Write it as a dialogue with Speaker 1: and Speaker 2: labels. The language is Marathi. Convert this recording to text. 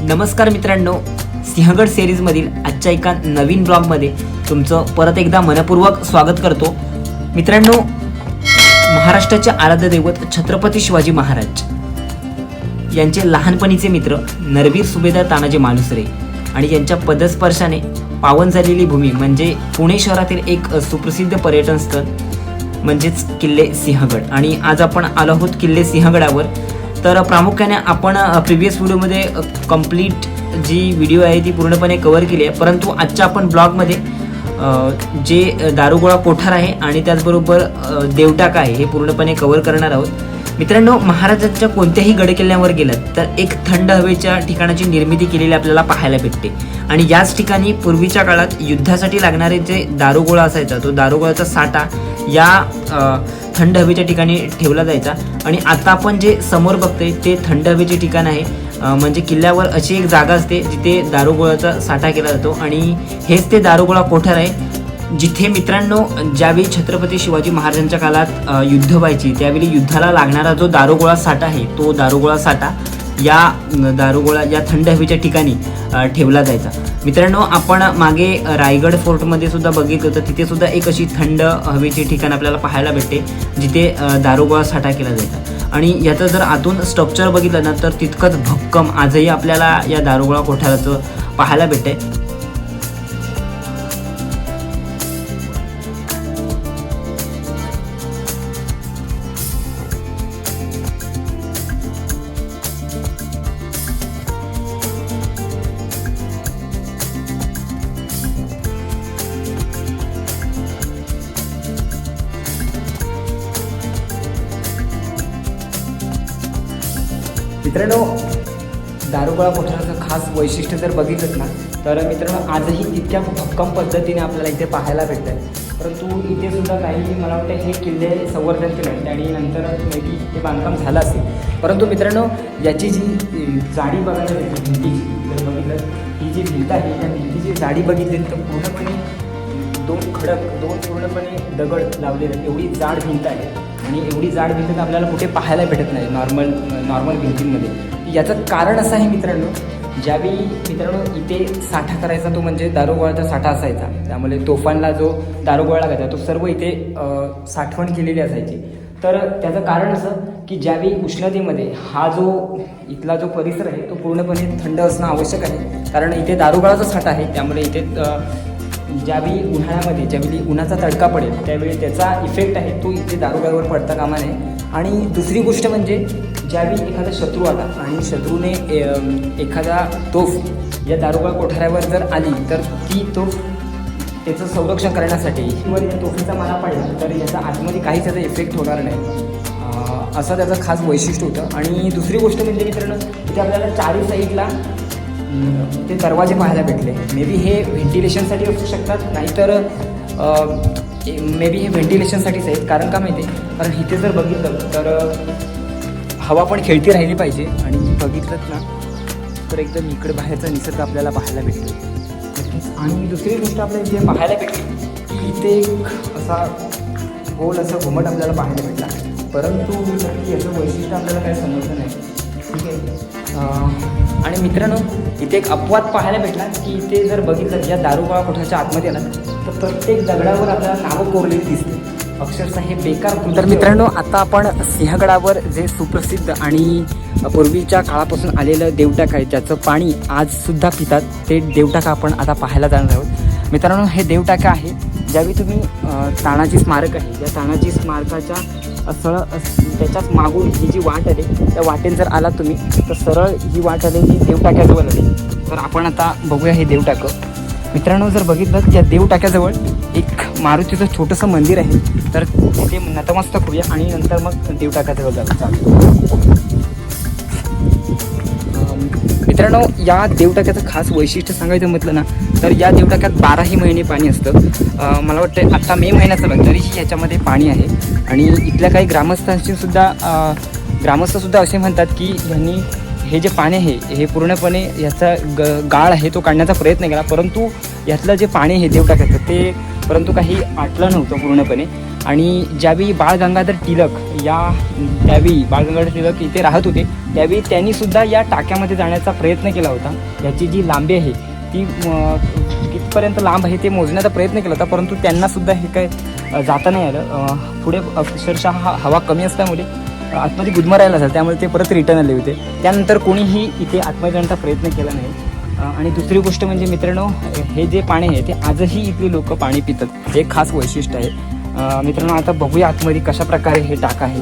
Speaker 1: नमस्कार मित्रांनो. सिंहगड सिरीजमधील आजच्या एका नवीन ब्लॉगमध्ये तुमचं परत एकदा मनपूर्वक स्वागत करतो. मित्रांनो महाराष्ट्राचे आराध्य दैवत छत्रपती शिवाजी महाराज. यांचे लहानपणीचे मित्र नरवीर सुभेदार तानाजी मालुसरे आणि यांच्या पदस्पर्शाने पावन झालेली भूमी म्हणजे पुणे शहरातील एक सुप्रसिद्ध पर्यटन स्थळ म्हणजेच किल्ले सिंहगड. आणि आज आपण आलो आहोत किल्ले सिंहगडावर. तर प्रामुख्याने आपण प्रिव्हियस व्हिडिओमध्ये कंप्लीट जी व्हिडिओ आहे ती पूर्णपणे कवर केली आहे. परंतु आजच्या आपण ब्लॉगमध्ये जे दारुगोळा कोठार आहे आणि त्याचबरोबर देवटाक देवटाका आहे हे पूर्णपणे कवर करणार आहोत. मित्रांनो महाराजांच्या कोणत्याही गडकिल्ल्यावर गेलात तर एक थंड हवेच्या ठिकाणाची निर्मिती केलेली आपल्याला पाहायला भेटते. आणि याच ठिकाणी पूर्वीच्या काळात युद्धासाठी लागणारे जे दारुगोळा असायचा तो दारुगोळाचा साठा या थंड हवेच्या ठिकाणी ठेवला जायचा. आणि आता आपण जे समोर बघतोय ते थंड हवेचे ठिकाण आहे. म्हणजे किल्ल्यावर अशी एक जागा असते जिथे दारुगोळाचा साठा केला जातो. आणि हेच ते दारुगोळा कोठार आहे जिथे मित्रांनो ज्यावेळी छत्रपती शिवाजी महाराजांच्या काळात युद्ध व्हायची त्यावेळी युद्धाला लागणारा जो दारुगोळा साठा आहे तो दारुगोळा साठा या दारुगोळा या थंड हवेच्या ठिकाणी ठेवला जायचा. मित्रांनो आपण मागे रायगड फोर्टमध्ये सुद्धा बघितलं तर तिथे सुद्धा एक अशी थंड हवेची ठिकाण आपल्याला पाहायला भेटते जिथे दारुगोळा साठा केला जायचा. आणि याचं जर आतून स्ट्रक्चर बघितलं ना तर तितकंच भक्कम आजही आपल्याला या दारुगोळा कोठाराचं पाहायला भेटते मित्रांनो दारुगोळा कोठाराचं खास वैशिष्ट्य जर बघितलं ना तर मित्रांनो आजही तितक्या भक्कम पद्धतीने आपल्याला इथे पाहायला भेटतं आहे परंतु इथे सुद्धा काही मला वाटतं हे किल्ले संवर्धन केले आहेत आणि नंतर मेबी हे बांधकाम झालं असेल. परंतु मित्रांनो याची जी जाडी बघायला भेटते भिंतीची जर बघितलं ही जी भिंत आहे त्या भिंतीची जाडी बघितली तर पूर्णपणे दोन खडक दोन पूर्णपणे दगड लावलेले एवढी जाड भिंत आहे. आणि एवढी जाड भिंत तर आपल्याला कुठे पाहायला भेटत नाही नॉर्मल नॉर्मल भिंतींमध्ये. याचं कारण असं आहे मित्रांनो ज्यावेळी मित्रांनो इथे साठा करायचा तो म्हणजे दारुगोळाचा साठा असायचा. त्यामुळे तोफानला जो दारुगोळा लागायचा तो सर्व इथे साठवण केलेली असायची. तर त्याचं कारण असं की ज्यावेळी उष्णतेमध्ये हा जो इथला जो परिसर आहे तो पूर्णपणे थंड असणं आवश्यक आहे. कारण इथे दारुगाळाचा साठा आहे त्यामुळे इथे ज्यावेळी उन्हाळ्यामध्ये ज्यावेळी उन्हाचा तडका पडेल त्यावेळी त्याचा इफेक्ट आहे तो इथे दारुगळावर पडता कामा नये. आणि दुसरी गोष्ट म्हणजे ज्यावेळी एखादा शत्रू आला आणि शत्रूने एखादा तोफ या दारुगळ कोठाऱ्यावर जर आली तर ती तोफ त्याचं संरक्षण करण्यासाठी किंवा या तोफीचा मारा पडला तर याचा आतमध्ये काहीच त्याचा इफेक्ट होणार नाही. असं त्याचं खास वैशिष्ट्य होतं. आणि दुसरी गोष्ट म्हणजे मित्रांनो इथे आपल्याला चारही साईडला ते दरवाजे पाहायला भेटले. मे बी हे व्हेंटिलेशनसाठी असू शकतात नाहीतर मे बी हे व्हेंटिलेशनसाठीच आहेत. कारण का माहिती आहे कारण इथे जर बघितलं तर हवा पण खेळती राहिली पाहिजे. आणि बघितलंच ना तर एकदम इकडे बाहेरचा निसर्ग आपल्याला पाहायला भेटतो. आणि दुसरी गोष्ट आपल्याला इथे पाहायला भेटली की इथे एक असा गोल असा घुमट आपल्याला पाहायला भेटला. परंतु याचं वैशिष्ट्य आपल्याला काही समजलं नाही. ठीक आहे? आणि मित्रांनो इथे एक अपवाद पाहायला भेटला की इथे जर बघितलं या दारुगोळा कोठाच्या आतमध्ये आला तर प्रत्येक दगडावर आपल्याला नावं कोरलेली दिसते. अक्षरशः हे बेकार तर मित्रांनो आता आपण सिंहगडावर जे सुप्रसिद्ध आणि पूर्वीच्या काळापासून आलेलं देवटाक आहे ज्याचं पाणी आज सुद्धा पितात ते देवटाका आपण आता पाहायला जाणार आहोत. मित्रांनो हे देवटाका आहे ज्यावेळी तुम्ही तानाजी स्मारक आहे या तानाजी स्मारकाच्या सरळ अस- त्याच्याच मागून ही जी वाट आली त्या वाटेन जर आलात तुम्ही तर सरळ ही वाट आली ही देवटाक्याजवळ आली. तर आपण आता बघूया हे देवटाकं. मित्रांनो जर बघितलं त्या देवटाक्याजवळ एक मारुतीचं छोटंसं मंदिर आहे तर तिथे नतमस्तक होऊया आणि नंतर मग देवटाक्याजवळ जाऊ मित्रांनो या देवटाक्याचं खास वैशिष्ट्य सांगायचं म्हटलं ना तर या देवटाक्यात बाराही महिने पाणी असतं. मला वाटतं आत्ता मे महिन्यात चालू तरीही ह्याच्यामध्ये पाणी आहे. आणि इथल्या काही ग्रामस्थांशी सुद्धा ग्रामस्थसुद्धा असे म्हणतात की ह्यांनी हे जे पाणी आहे हे पूर्णपणे याचा ग गाळ आहे तो काढण्याचा प्रयत्न केला. परंतु यातलं जे पाणी आहे देवटाक्याचं ते परंतु काही आटलं नव्हतं पूर्णपणे. आणि ज्यावेळी बाळ गंगाधर टिळक या त्यावेळी बाळ गंगाधर टिळक इथे राहत होते त्यावेळी त्यांनीसुद्धा या टाक्यामध्ये जाण्याचा प्रयत्न केला होता. याची जी लांबी आहे ती कितपर्यंत लांब आहे ते मोजण्याचा प्रयत्न केला होता परंतु त्यांना सुद्धा हे काय जाता नाही आलं. पुढे अक्षरशः हा हवा कमी असल्यामुळे अं, आतमध्ये गुदमरायला झालं त्यामुळे ते परत रिटर्न आले होते. त्यानंतर कोणीही इथे आतमध्ये जाण्याचा प्रयत्न केला नाही. आणि दुसरी गोष्ट म्हणजे मित्रांनो हे जे पाणी आहे ते आजही इथली लोक पाणी पितात. हे खास वैशिष्ट्य आहे. मित्रांनो आता बघूया आतमध्ये कशा प्रकारे हे टाक आहे.